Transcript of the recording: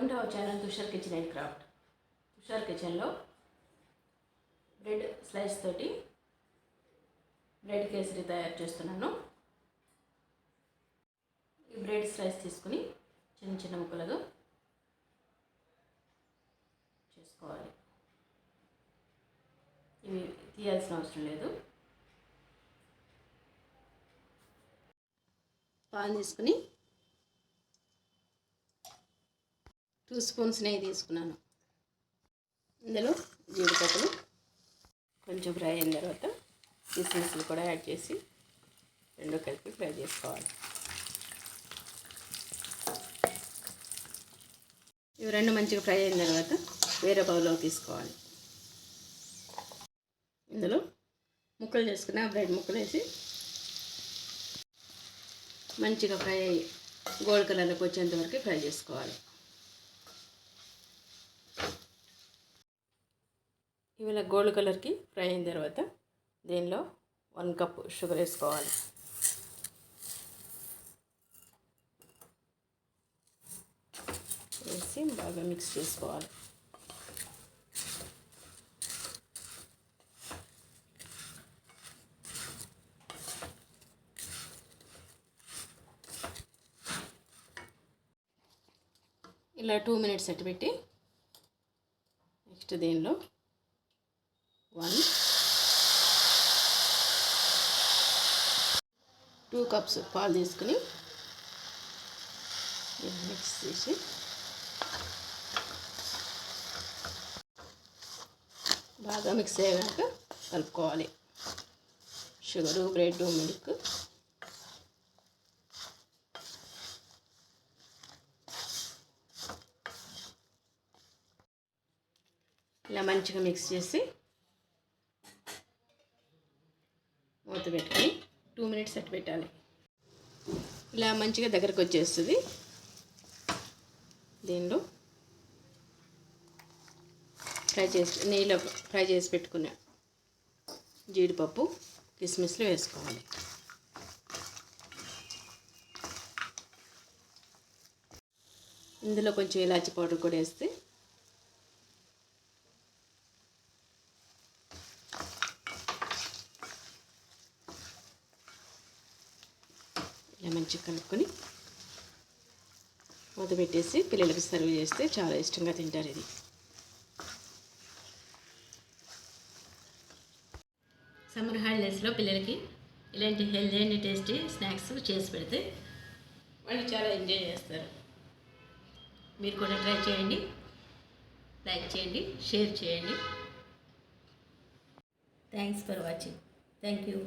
Welcome to our channel Tushar kitchen and craft. Tushar కిచెన్లో bread slice తోటి bread kesari తయారు చేస్తున్నాను. ఈ బ్రెడ్ స్లైస్ తీసుకుని చిన్న చిన్న ముక్కలుగా చేసుకోవాలి. ఇవి తీయాల్సిన అవసరం లేదు. పాన్ తీసుకుని టూ స్పూన్స్ నెయ్యి తీసుకున్నాను. ఇందులో జీడిపప్పులు కొంచెం ఫ్రై అయిన తర్వాత కిస్మిస్లు కూడా యాడ్ చేసి రెండు కలిపి ఫ్రై చేసుకోవాలి. ఇవి రెండు మంచిగా ఫ్రై అయిన తర్వాత వేరే బౌల్లో తీసుకోవాలి. ఇందులో ముక్కలు చేసుకున్న బ్రెడ్ ముక్కలు వేసి మంచిగా ఫ్రై అయ్యి గోల్డ్ కలర్లోకి వచ్చేంత వరకు ఫ్రై చేసుకోవాలి. ఇవి గోల్డ్ కలర్కి ఫ్రై అయిన తర్వాత దీనిలో వన్ కప్ షుగర్ వేసుకోవాలి. వేసి బాగా మిక్స్ చేసుకోవాలి. ఇలా టూ మినిట్స్ అట్టు పెట్టి నెక్స్ట్ దీనిలో వన్. టూ కప్స్ పాలు తీసుకుని మిక్స్ చేసి బాగా మిక్స్ అయ్యాక కలుపుకోవాలి. Sugar bread milk. ఇలా మంచిగా మిక్స్ చేసి మూత టూ మినిట్స్ అట్టు పెట్టాలి. ఇలా మంచిగా దగ్గరకు వచ్చేస్తుంది. దీనిలో ఫ్రై చేసి నెయ్యిలో ఫ్రై చేసి పెట్టుకున్న జీడిపప్పు కిస్మిస్లు వేసుకోవాలి. ఇందులో కొంచెం ఇలాచి పౌడర్ కూడా వేస్తే ఇలా మంచిగా కలుపుకొని మూత పెట్టేసి పిల్లలకి సర్వ్ చేస్తే చాలా ఇష్టంగా తింటారు ఇది. సమ్మర్ హాలిడేస్లో పిల్లలకి ఇలాంటి హెల్దీ అండ్ టేస్టీ స్నాక్స్ చేసి పెడితే వాళ్ళు చాలా ఎంజాయ్ చేస్తారు. మీరు కూడా ట్రై చేయండి. లైక్ చేయండి షేర్ చేయండి. Thanks for watching thank you